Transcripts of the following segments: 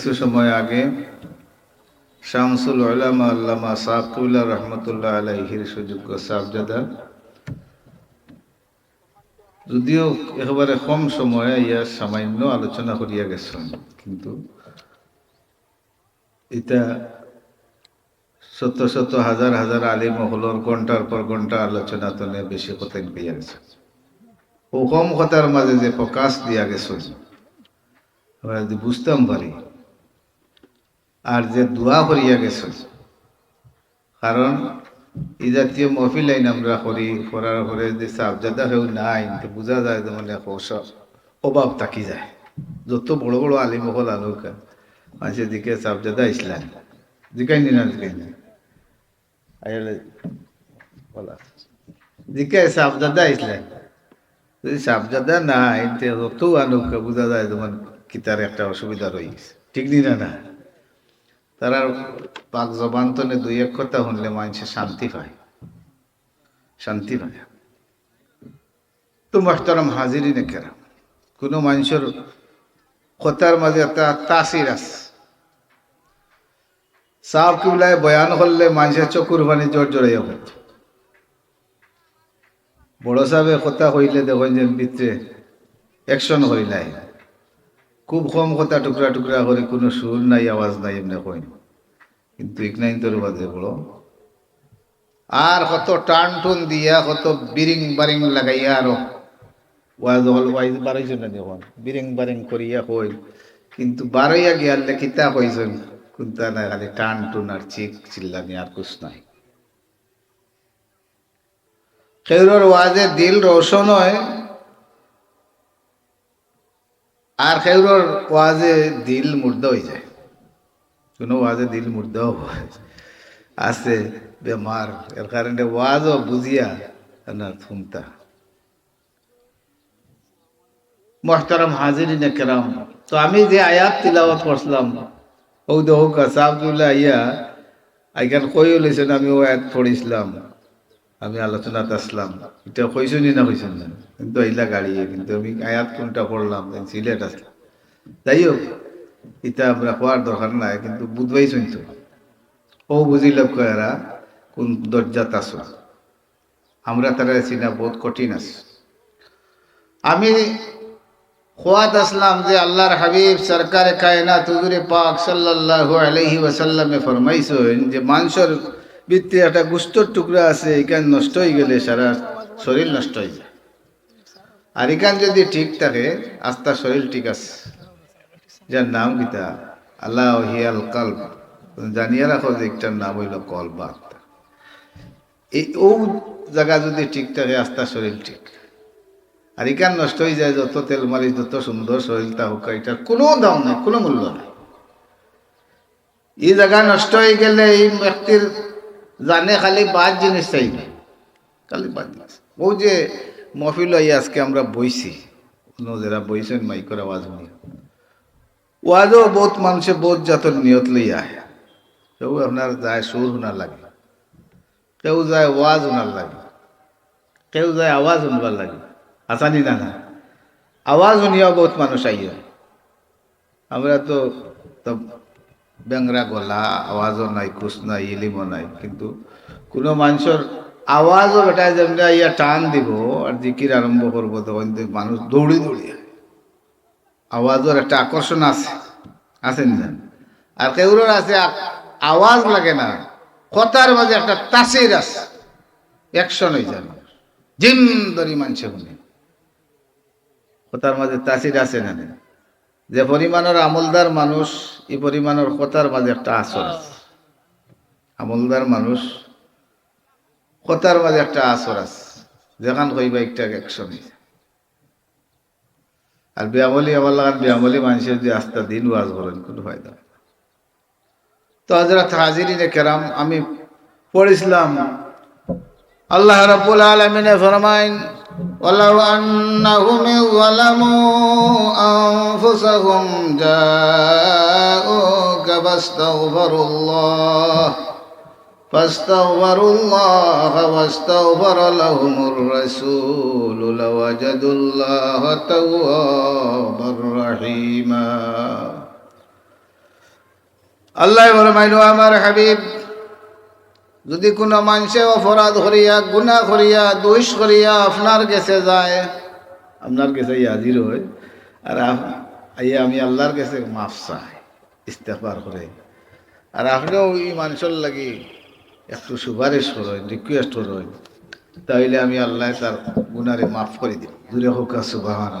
কিছু সময় আগে শামসুল উলামা আল্লামা সাকুল্লাহ রহমতুল্লাহ আলাইহির সুযোগ্য সাবজাদা। যদিও একেবারে কম সময়ে ইয়ার সামান্য আলোচনা করিয়া গেছেন, কিন্তু এটা শত শত হাজার হাজার আলিম হলর ঘণ্টার পর ঘণ্টা আলোচনা তো নিয়ে বেশি কথা পেয়ে গেছে। ও কম কথার মাঝে যে প্রকাশ দিয়া গেছে আমরা যদি বুঝতাম পারি আর যে দোয়া করিয়া গেছে কারণ এই জাতীয় মহফিল আইন আমরা করি, করার পরে যে সাবজাদা হেউ নাই, তো বোঝা যায় যে মানে অভাব থাকি যায়। যত বড় বড় আলিম হল আলোকা মানুষের দিকে সাবজাদা ইসলাম। জিকাই না জিকাই না বলা। জিকে সাবজাদা ইসলাম। যদি সাবজাদা নাই, তে যত আলোকা, বোঝা যায় যেমন কিতার একটা অসুবিধা রয়েছে ঠিক নি না না? তারা পাক জবান্তনে দুই এক কথা শুনলে মানুষে শান্তি পায় শান্তি পায় তো মাস্টারম হাজিরি নে কেরাম। কোনো মানুষের কথার মাঝে একটা তাসির আছে। সাহ কিবলায় বয়ান করলে মানুষের চকুর পানি জোর জড়াইয়া বড় সাহেবে কথা কইলে দেখেন যে ভিতরে অ্যাকশন করিলাই খুব কম কথা টুকরা টুকরা করে কোনো সুর নাই, আওয়াজ নাই, এমনি কই কিন্তু ইকনাইন তোর বাজে বড় আর কত টান টুন দিয়া, কত বিরিং বারিং লাগাইয়া আরও। ওয়াজ হল, ওয়াইজ বাড়াইছে না যখন বিরিং বারিং করিয়া কই কিন্তু বারইয়া গিয়ালে কিতা কইছেন? কুন্তা না খালি টান টুন আর চিক চিল্লানি আর কুছ নাই। খেউরর ওয়াজে দিল রোশন হয় আর খেউরর ওয়াজে দিল মুর্দা হয়ে যায়। কোনো ওয়াজে দিল মুর্দাও হয় আছে, বেমার। এর কারণে ওয়াজও বুঝিয়া না শুনতা মোহতারাম হাজিরিন কেরাম, তো আমি যে আয়াত তিলাওয়াত করছিলাম ও হোক সাবদুল্লাহ ইয়া আইখান কইও লইছেন আমি ও আয়াত পড়িছিলাম। আমি আলোচনাত আসলাম। এটা কইসনি না কইসন না? কিন্তু আইলা গাড়ি, কিন্তু আমি আয়াত কোনটা পড়লাম সিলেট আসলাম যাই হোক এটা আমরা হওয়ার দরকার নাই, কিন্তু বুধবাই শুনতো ও বুঝিল কয়ারা কোন দরজাত আছো। আমরা তারা চিনা বহুত কঠিন আছে। আমি খোয়াত আসলাম যে আল্লাহর হাবিব সরকারে কায়নাত হুজুরে পাক সাল্লাল্লাহু আলাইহি ওয়াসাল্লামে ফরমাইছেন যে মানুষের ভিত্তি একটা গুস্তর টুকরা আছে, এখান নষ্ট হয়ে গেলে সারা শরীর নষ্ট হয়ে যায়। আর এখান যদি ঠিক থাকে আস্তা শরীর ঠিক আছে। যার নাম গীতা আল্লাহ হিয়াল কাল জানিয়ে রাখো যে একটার নাম হইল কল বা এই ও জায়গা যদি ঠিক থাকে আস্তা শরীর ঠিক। আর এখান নষ্ট হয়ে যায়, যত তেল মালিশ, যত সুন্দর শরীরটা হোক, এটার কোনো দাম নাই, কোনো মূল্য নাই। এই জায়গা নষ্ট হয়ে গেলে এই ব্যক্তির জানে খালি বাদ জিনিস চাইবে খালি বাদ জিনিস। ও যে মহফিল হয়ে আজকে আমরা বইছি যারা বইছেন মাইকর আওয়াজ শুনি ওয়াজও বহুত মানুষে বহুত জাতর নিয়ত লইয়া আহে। কেউ আপনার যায় সুর শোনার লাগে, কেউ যায় ওয়াজ শোনার লাগে, কেউ যায় আওয়াজ শুনবার লাগে। আসানি না না, আওয়াজ শুনিয়াও বহুত মানুষ আইয়া। আমরা তো বেংরা গলা, আওয়াজও নাই, কুছ নাই, ইলিমও নাই কিন্তু কোনো মানুষের আওয়াজও বেটা যেমনি ইয়া টান দিব আর জিকির আরম্ভ করব, তখন মানুষ দৌড়ি দৌড়ি। আওয়াজের একটা আকর্ষণ আছে আছে না আর কেউর আছে আওয়াজ লাগে না কথার মাঝে একটা তাসির আছে অ্যাকশন হয়ে যায় মানুষ। জিন ধরি মানছে শুনে কথার মাঝে তাসির আছে না? যে পরিমাণের আমলদার মানুষ, এই পরিমাণের কথার মাঝে একটা আসর আছে। আমলদার মানুষ, কথার মাঝে একটা আসর আছে। যেখান কইবা একটা অ্যাকশন আর ব্যামলি আমার লাগান, ব্যামলি মানুষের যে আস্থা, দিন ওয়াজ করেন, কোনো ফায়দা। তো হজরত হাজিরিনে কেরাম, আমি পড়েছিলাম, আল্লাহ রাব্বুল আলামিনে ফরমাইন ولو أنهم ظلموا أنفسهم جاءوك فاستغفروا الله فاستغفروا الله واستغفر لهم الرسول لوجدوا الله توابا رحيما আল্লাহ বলে মাইনো আমার হাবিব যদি কোনো মানুষে অপরাধ করিয়া গুণা করিয়া, দোষ করিয়া আপনার কাছে যায়, আপনার কাছে হাজির হয়, আর আইয়া আমি আল্লাহর কাছে মাফ চাই ইস্তেফার করে। আর আপনিও এই মানুষের লাগি একটু সুপারিশ করেন রিকোয়েস্ট করেন, তাইলে আমি আল্লাহ তার গুনারে মাফ করে দিব দূরে হোক সুবাহান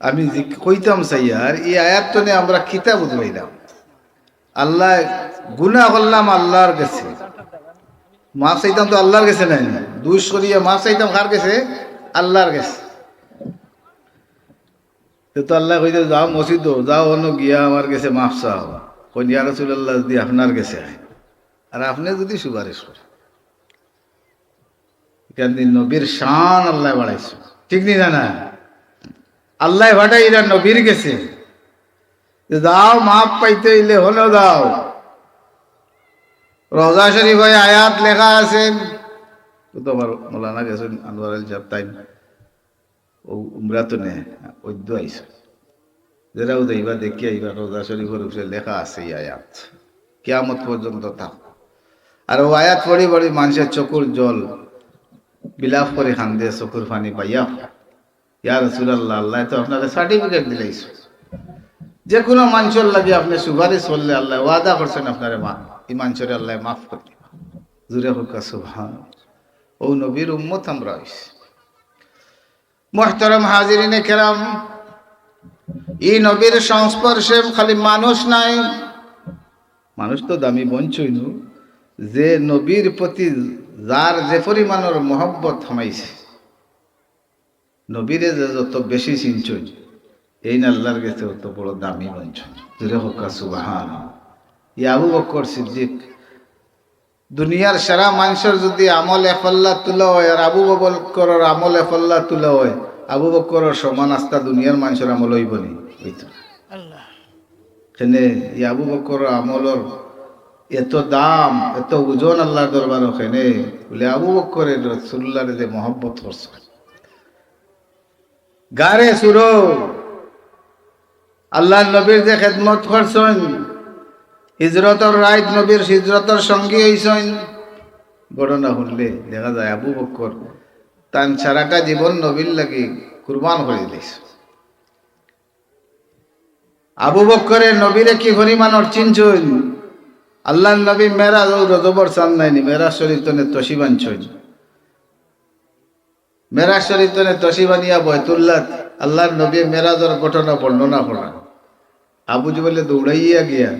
আমি কইতাম সাইয়ার, এই আয়াতনে আমরা কিতাব বুঝবাইলাম আল্লাহ গুনাহ করলাম, আল্লাহর কাছে। মাফ চাইতাম তো আল্লাহর কাছে নাই। দুষ করিয়া মাফ চাইতাম কার কাছে? আল্লাহর কাছে। তো আল্লাহ কইতে যাও মসজিদ, যাও অন্য গিয়া আমার কাছে মাফ চাও। কন্যা রসুল্লাহ যদি আপনার কাছে আর আপনি যদি সুপারিশ করেন। কেন নবীর শান আল্লাহ বাড়াইছে। ঠিক নি না আল্লাহ এরা নবীর গেছে যে দাও মাপ পাইতে ইলে হলো দাও রোজা শরীফ হয় আয়াত লেখা আছে ও তো আমার মৌলানা গেছেন আনোয়ার আল সাহেব তাই ও উমরা তো নে ঐদ্য আইসে যেটাও দেইবা দেখি আইবা রোজা শরীফের উপরে লেখা আছে এই আয়াত কেয়ামত পর্যন্ত থাক আর ও আয়াত পড়ি পড়ি মানুষের চকুর জল বিলাপ করে খান্দে চকুর পানি পাইয়া ইয়া রসুল্লাহ আল্লাহ তো আপনাকে সার্টিফিকেট দিলাইছো যে কোনো মানুষের লাগে আপনি সুপারিশ করলে আল্লাহ ওয়াদা করছেন আপনারে মা এই মানুষের আল্লাহ মাফ করে দিবা। জুড়ে হোক সুবহান। ও নবীর উম্মত আমরা হইছি। মোহতরম হাজিরিনে কেরাম এই নবীর সংস্পর্শে খালি মানুষ নাই। মানুষ তো দামি বঞ্চই নু যে নবীর প্রতি যার যে পরিমাণের মহব্বত থামাইছে, নবীরে যে যত বেশি চিনছই এই না গেছে অত বড় দামি বঞ্চন জুড়ে হকা সুবাহান। ই আবু বকর সিদ্দিক। দুনিয়ার সারা মানুষের যদি আমল এফল্লা তুলা হয় আর আবু বকরের আমল এফল্লা তুলা হয় আবু বকরের সমান আস্থা দুনিয়ার মানুষের আমল হইব নি। হইতো সেনে ই আবু বকরের আমলর এত দাম এত ওজন আল্লাহর দরবার ওখানে। বলে আবু বকরের রসুল্লাহর যে মহব্বত করছে। গারে সুরো। আল্লাহ নবীর যে খেদমত করছেন হিজরতর রাইত নবীর হিজরতর সঙ্গী হইছেন ঘটনা শুনলে দেখা যায় আবু বক্কর তান সারাটা জীবন নবীর লাগি কুরবান করে দিয়েছে আবু বক্করের নবীরে কি পরিমাণর চিনছুন আল্লাহ নবী মেরাজ ও রজবর চান নাইনি, মেরাজ শরীর তনে তসি বানছুন মেরাজ শরীর তনে তসি বানিয়া বয়তুল্লাহ, আল্লাহর নবী মেরাজর ঘটনা বর্ণনা করা। আবু বলে দৌড়াইয়া গিয়া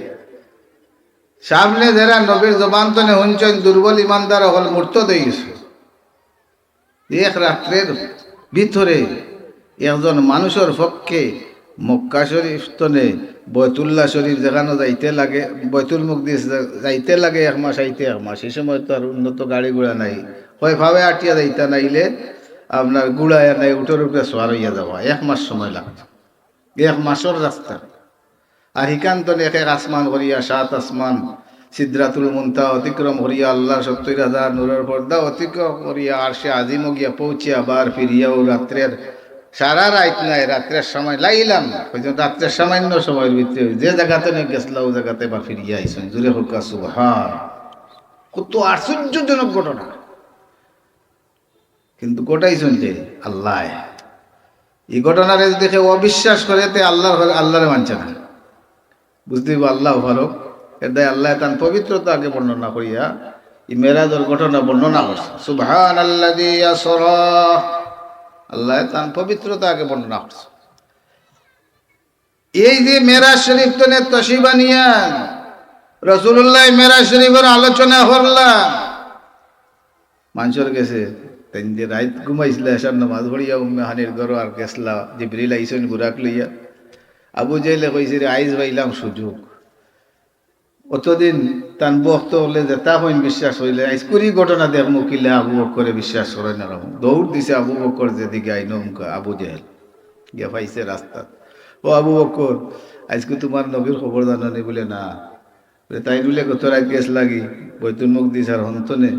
সামনে যারা নবীর জবান তনে হুঞ্চন দুর্বল ইমানদার হল মূর্ত দিয়েছে এক রাত্রের ভিতরে একজন মানুষের পক্ষে মক্কা শরীফ তনে বয়তুল্লাহ শরীফ যেখানে যাইতে লাগে বয়তুল মুকদিস যাইতে লাগে এক মাস, আইতে এক মাস। এই সময় তো আর উন্নত গাড়ি ঘোড়া নাই। হয় ভাবে আটিয়া যাইতে নাইলে আপনার গুড়াইয়া নাই, উঠোর উপরে সোয়ার হইয়া যাওয়া। এক মাস সময় লাগতো। এক মাসের রাস্তা। আর হিকান্তন এক এক আসমান করিয়া সাত আসমান। সিদ্ধাতুল মুন্তা অতিক্রম করিয়া আল্লাহ সত্তর হাজার নূরের পর্দা অতিক্রম করিয়া আর সে আজিমও গিয়া পৌঁছিয়া, আবার ফিরিয়াও রাত্রের। সারা রাত নাই, রাত্রের সময়, লাইলাম। না রাত্রের সামান্য সময়ের ভিতরে যে জায়গাতে নিয়ে গেছিল ওই জায়গাতে বা ফিরিয়া আইসেন। জুড়ে হোক সুবহান। কত আশ্চর্যজনক ঘটনা। কিন্তু গোটাইছেন যে আল্লাহ। এই ঘটনারে দেখে অবিশ্বাস করে, তে আল্লাহর আল্লাহরে মানছে না। বুঝতে পারব আল্লাহ ফারুক। এদায় আল্লাহ তান পবিত্রতা আগে বর্ণনা করিয়া এই মেরাজর ঘটনা বর্ণনা করছে। সুবহান আল্লাহ আল্লাহ তান পবিত্রতা আগে বর্ণনা করছে। এই যে মেরাজ শরীফ তো নে তসিবানিয়া রসুল্লাহ মেরাজ শরীফের আলোচনা করলাম। মানুষের গেছে তাই যে রাত ঘুমাইছিল, এসার নামাজ পড়িয়া উম্মে হানির ঘর আর গেছলা, জিবরিল আইসন ঘুরাক লইয়া। আবু জেলে কইছে রে, আইজ পাইলাম সুযোগ। অতদিন তান বক্ত হলে যে তা হইন বিশ্বাস হইলে আইস কুড়ি ঘটনা দেখ মুকিলে আবু বকরে বিশ্বাস করে না দৌড় দিছে আবু বকর যেদিকে আইন আবু জেহেল। গিয়া পাইছে রাস্তা ও আবু বকর আজকে তোমার নবীর খবর জানানি বলে না। তাই বলে কত রাত গেছ লাগি? বৈতুল মুখ দিস আর হন্তনে,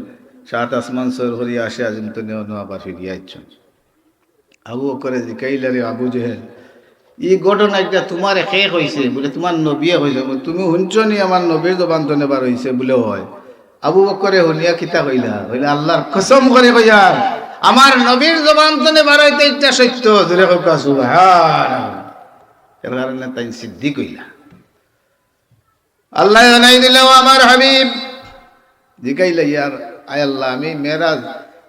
সাত আসমান সর করিয়া আসে আজিম তো নেওয়া আবার ফিরিয়ে আইছ আবু বকরে জিকাইলারে আবু জেহেল ই ঘটনা একটা তোমার শেষ হয়েছে বলে তোমার নবীয়ে হয়েছে তুমি শুনছ নি আমার নবীর জবান নেবার হয়েছে বলে হয়। আবু বকরে হলিয়া কিতা কইলা কইলা আল্লাহর কসম করে কইয়া আমার নবীর জবান নেবার হইতে এটা সত্য হোক সুবহান এর কারণে তাই সিদ্ধি কইলা। আল্লাহ জানাই দিল আমার হাবিব জিকাইলে ইয়ার আয় আল্লাহ, আমি মেরাজ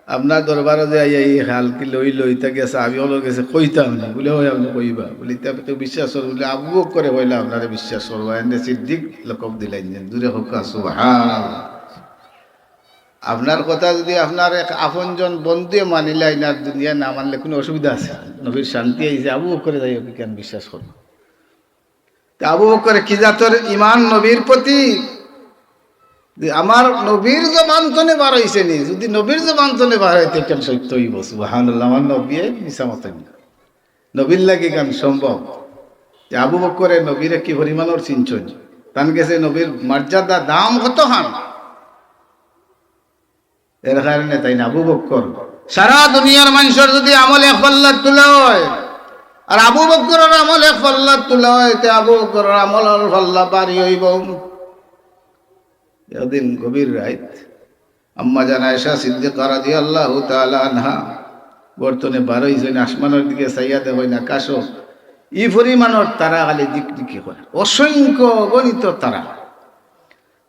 আপনার দরবারে যে আই এই হাল কি লই লই তা গেছে আমি হলো গেছে, কইতাম না। বলে ওই আপনি কইবা? বলি তা তো বিশ্বাস করব বলে, আবু করে হইলে আপনারা বিশ্বাস করব, এনে সিদ্দিক লকব দিলেন যে, দূরে হোক সুবহান আপনার কথা যদি আপনার এক আপনজন বন্ধুয়ে মানিলে আইনার দুনিয়া না মানলে কোনো অসুবিধা আছে? নবীর শান্তি আইছে আবু করে যাই কেন বিশ্বাস করব? তা আবু বকর কি জাতর ইমান নবীর প্রতি? যে আমার নবীর জবান তো নেবার হয়েছে নি, যদি নবীর তো নেবার হইতে কেন সত্য হইব? সুবহানাল্লাহ, আমার নবী মিশা মতেন নবীর লাগে কেন সম্ভব? যে আবু বকরে নবীরে কি পরিমাণর চিনছন? তান গেছে নবীর মর্যাদা দাম কত হান? এর কারণে তাই না, আবু বক্কর, সারা দুনিয়ার মানুষের যদি আমল এক পাল্লার তোলা হয়, আর আবু বক্করের আমল এক পাল্লার তোলা হয়, তে আবু বক্করের আমলের পাল্লা বাড়ি হইব। এদিন গভীর রাত। আম্মা জান আয়সা সিদ্দিকা রাদিয়াল্লাহু তাআলা আনহা বর্তনে বারোই জন আসমানের দিকে চাইয়া দে হয় না কাশো। ই পরিমাণর তারা খালি দিক দিকি করে। অসংখ্য গণিত তারা।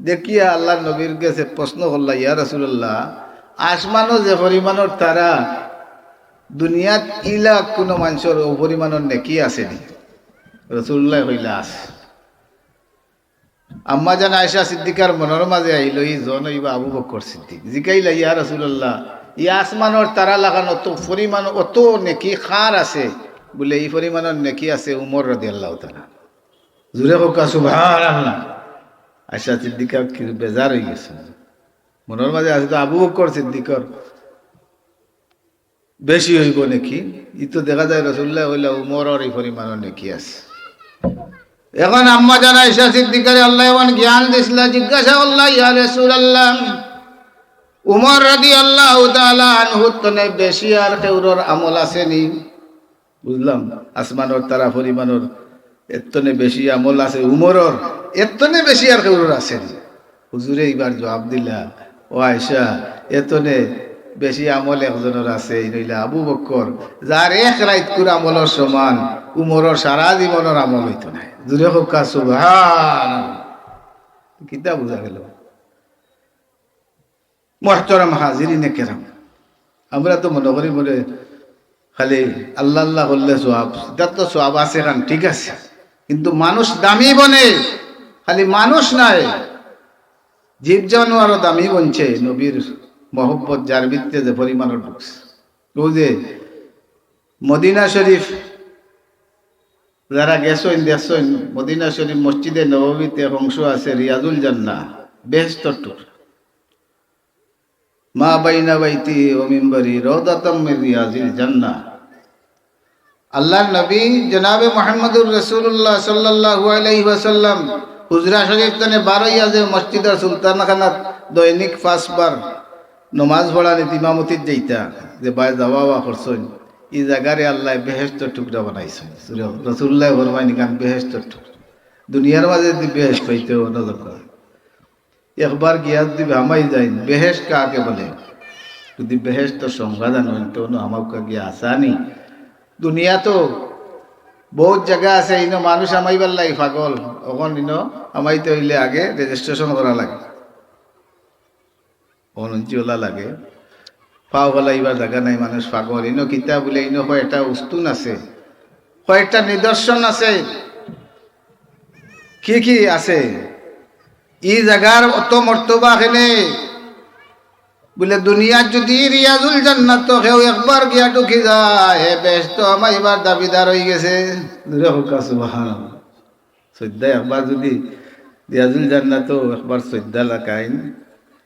দেখিয়া আল্লাহ নবীর কাছে প্রশ্ন করলা, ইয়া রাসূলুল্লাহ, আসমানও যে পরিমাণর তারা, দুনিয়াত ইলা কোনো মানুষের ও পরিমাণর নেকি আছে নি? রসুল্লাহ হইলা আছে। আম্মা জান আয়সা সিদ্দিকার মনের মাঝে আইল ই জন ইবা আবু বকর সিদ্দিক। জিকাইলা, ইয়া রাসূলুল্লাহ ই আসমানের তারা লাগানো তো পরিমাণ অত নেকি খার আছে। বলে, এই পরিমাণের নেকি আছে উমর রাদিয়াল্লাহু তাআলা। জুরে হোক সুবহানাল্লাহ। আয়সা সিদ্দিকা বেজার হয়ে গেছে। মনের মাঝে আছে তো আবু বকর সিদ্দিকর। বেশি হইব নাকি? ই তো দেখা যায় রসুল্লাহ হইলে উমরের এই পরিমাণের নাকি আছে। এখন আম্মা জানা ঈশা সিদ্দিকারে আল্লাহ এমন জ্ঞান দিছিল, জিজ্ঞাসা আল্লাহ ইয়া রাসূলুল্লাহ, উমর রাদিয়াল্লাহু তাআলা আনহু তনে বেশি আর কেউরর আমল আছে নি বুঝলাম, আসমানর তারা পরিমাণর এতনে বেশি আমল আছে, উমরর এতনে বেশি আর কেউরর আছে নি হুজুরে এইবার জবাব দিলা ও আয়সা এতনে বেশি আমল একজনের আছে আবু বক্কর, যার এক রাইতকুর আমলের সমান উমরের সারা জীবনের আমল হইতো না জুড়ে হোক কিতা বোঝা গেল? মহতরম হাজিরিনে কেরাম। আমরা তো মনে করি বলে, খালি আল্লাহ আল্লাহ করলে সোয়াব তার তো সোয়াব আছে কারণ ঠিক আছে। কিন্তু মানুষ দামি বনে, খালি মানুষ নাই। জীব জানোয়ারও দামি বনছে, নবীর মহব্বত, যার ভিত্তিতে যে পরিমাণের ঢুকছে। ও যে মদিনা শরীফ, যারা গেছেন, দেখছেন, মদিনা শরীফ মসজিদে নবমীতে অংশ আছে রিয়াজুল জান্না বেহস্তর টুর মা বাইনা বাইতি ও মিম্বরি রৌদাতম রিয়াজিল জান্না আল্লাহর নবী জনাবে মোহাম্মদুর রসুল্লাহ সাল্লাল্লাহু আলাইহি ওয়াসাল্লাম হুজরা শরীফ তানে বারোই আজে মসজিদের সুলতানখানাত দৈনিক পাঁচবার নমাজ পড়ানি ইমামতির যাইতা, যে বাই যাওয়া বা করছেন, এই জায়গারে আল্লাহ বেহেস্ত টুকরা বানাইছেন। রসুল্লাহ ফরমাইনি কান বেহেস্ত টুকরা। দুনিয়ার মাঝে যদি বেহেস্ত হইতে নজর করে। একবার গিয়া যদি হামাই যাই বেহেস্ট কাকে বলে? যদি বেহেস্ত সংজ্ঞা জানেন তো আমাকে গিয়া আসানি দুনিয়া তো বহুত জায়গা আছে ইনো মানুষ আমাইবার লাগে পাগল। অকন ইনো আমাইতে হইলে আগে রেজিস্ট্রেশন করা লাগে। অনঞ্চিওলা লাগে পাও ফলাইবার জায়গা নাই মানুষ পাগল। ইনো কিতা বলে, ইনো কয়েকটা উস্তুন আছে। কয়েকটা নিদর্শন আছে। কি কি আছে? ই জায়গার অত মর্তবা খেনে বলে দুনিয়ার যদি রিয়াজুল জান্নাত কেউ একবার গিয়া ঢুকি যায়, হে বেশ তো আমার এবার দাবিদার হয়ে গেছে সদ্যা একবার যদি রিয়াজুল জান্নাত একবার সদ্যা লাগাইন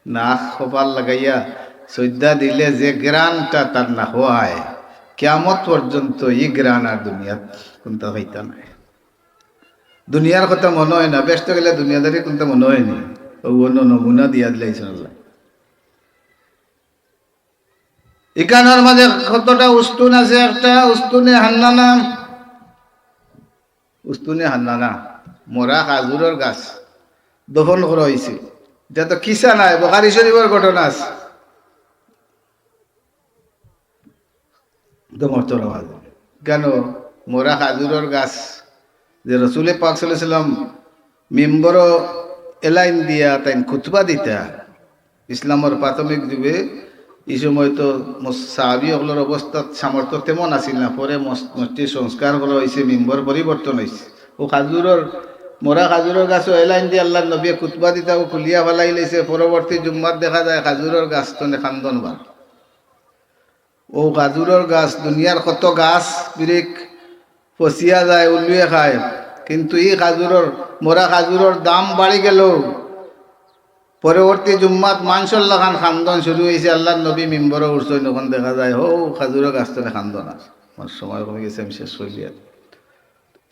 নাক কপাল লাগাইয়া সদ্যা দিলে যে গ্রানটা তার না হওয়ায় কেমত পর্যন্ত ই গ্রান আর দুনিয়াত কোনটা হইতা নাই। দুনিয়ার কথা মনে হয় না, ব্যস্ত গেলে দুনিয়াদারি কোনটা মনে হয়নি ও অন্য নমুনা দিয়া দিলাইছেন আল্লাহ এখানের মাঝে কতটা উস্তুন আছে একটা? উস্তুনে হান্নানা। উস্তুনে হান্না না মরা খাজুরের গাছ। দফন করা হয়েছে এটা তো কিসা নাই বখারি শরীফের ঘটনা আছে। কেন? মোরা খাজুরের গাছ যে রসুলে পাক সাল্লাম মেম্বর এলাইন দিয়া তাই খুতবা দিতা। ইসলামের প্রাথমিক যুগে এই সময় তো সাহাবি সকলের অবস্থা সামর্থ্য তেমন আছিল না পরে মস্তির সংস্কার করা হয়েছে মেম্বর পরিবর্তন হয়েছে ও খাজুরের মোরা খাজুরের গাছও এলাইন দিয়ে আল্লাহ নবীয়ে খুতবা দিতা খুলিয়া ফেলাই লাইছে পরবর্তী জুম্মার দেখা যায় খাজুরের গাছ তো খান্দন বার ও খাজুরের গাছ দুনিয়ার কত গাছ বিরিক পচিয়া যায় উলুয়ে খায়। কিন্তু এই খাজুরের মোরা খাজুরের দাম বাড়ি গেল পরবর্তী জুম্মাত মাংসর লাগান খান্দন শুরু হয়েছে আল্লাহ নবী মিম্বর উঠছে তখন দেখা যায় হো খাজুরের গাছ তো খান্দন আছে। আমার সময় কমে গেছে, আমি শেষ করলি আর।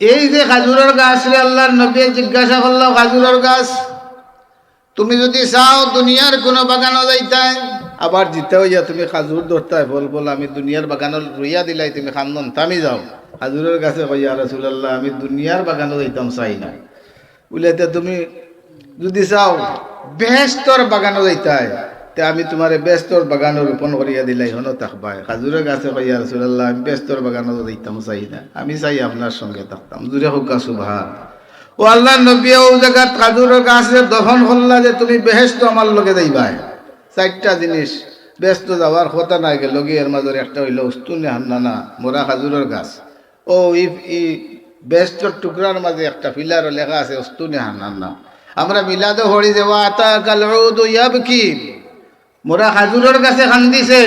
এই যে খাজুরের গাছ রে আল্লাহর নবী, জিজ্ঞাসা করল খাজুরের গাছ, তুমি যদি চাও দুনিয়ার কোনো বাগানও যাইতাই আবার জিতে হইয়া তুমি খাজুর ধরতাই বল বল, আমি দুনিয়ার বাগানত রইয়া দিলাই, তুমি খান্দন থামি যাও। খাজুরের কাছে কইয়া রাসুলাল্লাহ, আমি দুনিয়ার বাগানত যাইতাম, চাই না। উলাইতে, তুমি যদি চাও বেহেস্তর বাগানত যাইতাই তে আমি তোমার বেস্তর বাগানো রোপণ করিয়া দিলাই, হনো থাকবাই খাজুরের গাছে কইয়া রাসুলাল্লাহ, আমি বেস্তর বাগানত যাইতাম, চাই না। আমি চাই আপনার সঙ্গে থাকতাম। জুড়ে হোক সুভান ও আল্লাহ নবী, ও জায়গাত কাজুরের গাছে দফন করলা যে তুমি বেহেস্ত আমার লগে যাইবাই। চারটা জিনিস, ব্যস্ত যাওয়ার কথা নাই গেল এর মাজর একটা হইল উস্তুনে হান্নানা, মোরা খাজুরের গাছ। ও ই ব্যস্তর টুকরার মাঝে একটা ফিলার লেখা আছে উস্তুনে হান্নানা। আমরা মিলাদে হরি যাওয়া আতা কাল ইয়াব কি মোরা খাজুরের গাছে খান্দিছে।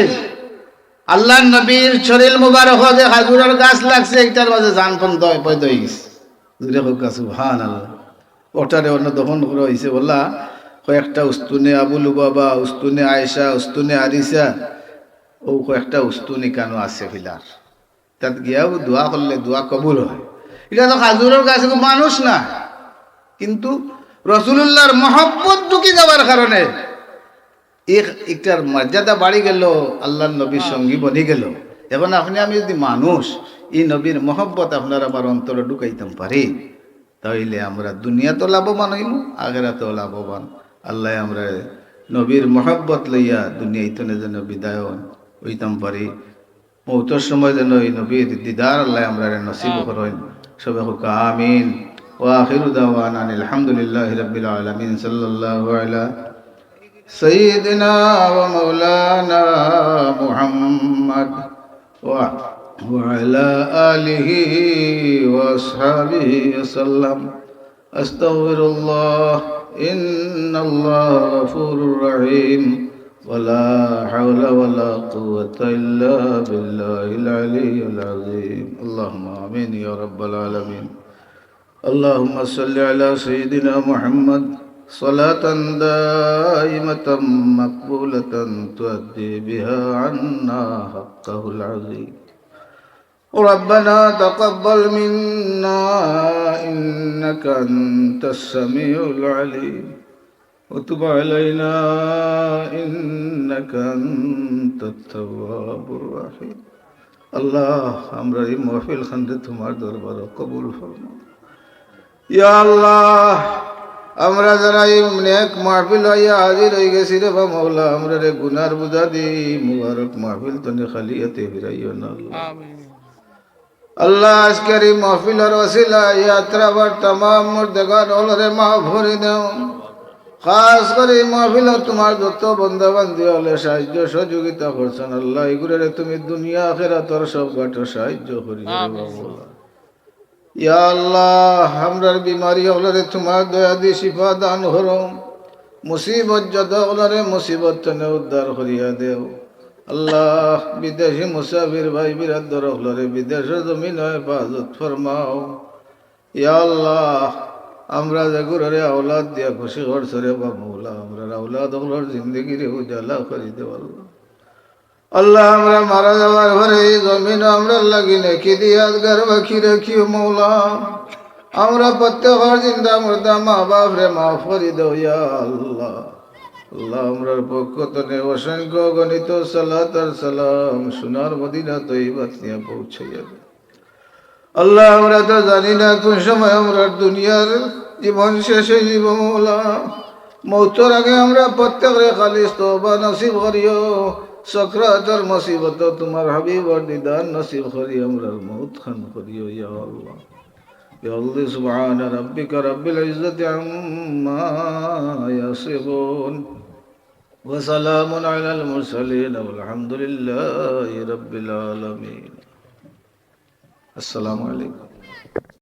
আল্লাহ নবীর শরীর মুবারক যে খাজুরের গাছ লাগছে একটার মাঝে জান পন্দ পয়দ হয়ে গেছে। দূরে আল্লাহ ওটারে অন্য দহন করা হয়েছে বললা কয়েকটা উস্তুনে আবুল বাবা উস্তুনে আয়েশা, উস্তুনে আরিসা, ও কয়েকটা উস্তুনি কেন আছে ফিলার তাত গিয়াও দোয়া করলে দোয়া কবুল হয়। এটা তো খাজুরের গাছ মানুষ না। কিন্তু রসুল্লাহর মহব্বত ঢুকি যাওয়ার কারণে এক একটার মর্যাদা বাড়ি গেল আল্লাহ নবীর সঙ্গী বনি গেল। এবং আপনি আমি যদি মানুষ এই নবীর মহব্বত আপনার আমার অন্তরে ঢুকাইতাম পারি তাইলে আমরা দুনিয়া তো লাভবান হইম আগেরা তো লাভবান। আল্লাহ আমরা নবীর মহব্বত লইয়া দুনিয়া ইতনে যেন বিদায় হইতাম পারি। মৌতর সময় যেন এই নবীর দিদার আল্লাহ আমরা নসিব হ্যাঁ। করেন। সবে হোক আমিন। ও আখির আলহামদুলিল্লাহ রবিল আলমিন সাল্লাহ سيدنا ومولانا محمد و- وعلى آله وأصحابه وسلم أستغفر الله إن الله غفور رحيم ولا حول ولا قوة إلا بالله العلي العظيم اللهم آمين يا رب العالمين اللهم صل على سيدنا محمد صلاة دائمة مقبولة تؤدي بها عنا حقه العظيم ربنا تقبل منا إنك أنت السميع العليم وتب علينا إنك أنت التواب الرحيم الله أمر محفل خندت تمہار دربار قبول فرما یا اللہ আমরা যারা নেক মাহফিল হইয়া হাজির হয়ে গেছি রে বা মৌলা, আমরা রে গুনার বুঝা দি মুবারক মাহফিল তনে খালি এতে ফিরাইও না। আল্লাহ, আজকের এই মাহফিলের ওসিলা ইয়াত্রাবার তামাম মুর্দেগার হলরে মা ভরে দেও। খাস করে এই মাহফিল তোমার যত বন্ধু বান্ধব হলে সাহায্য সহযোগিতা করছেন। আল্লাহ, এগুলোরে তুমি দুনিয়া আখেরা তোর সব গাঠো সাহায্য করি বাবা ইয়া আল্লাহ আমরার বিমারি হলরে তোমার দয়া দি শিফা দান হরম। মুসিবত যত হলরে মুসিবত তনে উদ্ধার করিয়া দেও। আল্লাহ, বিদেশি মুসাফির ভাই বিরাদর হলরে বিদেশ জমিন হেফাজত ফরমাও। ইয়া আল্লাহ, আমরা যে গুররে আওলাদ দিয়া খুশি করছরে বা মৌলা, আমরা আওলাদ হলর জিন্দগিরে উজালা করি দেও আল্লাহ আমরা মারা যাওয়ার ঘরে এই জমিন আমরা লাগি নাকি দিয়াদ ঘর বাকি রাখি মৌলা। আমরা প্রত্যেকের জিন্দা মুর্দা মা বাপ রে মাফ করি দেও ইয়া আল্লাহ। আল্লাহ আমরার পক্ষ তনে অসংখ্য গণিত, সালাত আর সালাম সোনার মদিনা তৈবাত নিয়ে পৌঁছাইয়া দে আল্লাহ আমরা তো জানি না কোন সময় আমরা দুনিয়ার জীবন শেষ হয়ে যাব মৌলা। মৌতর আগে আমরা প্রত্যেকরে খালি তবা নসিব করিও। সক্রাতর মুসিবত তোমার হাবিবর নিদান নসিব করি আমরা মৌত খান করিও ইয়া আল্লাহ يا الله سبحان ربك رب العزة عما يصفون وسلام على المرسلين والحمد لله رب العالمين السلام عليكم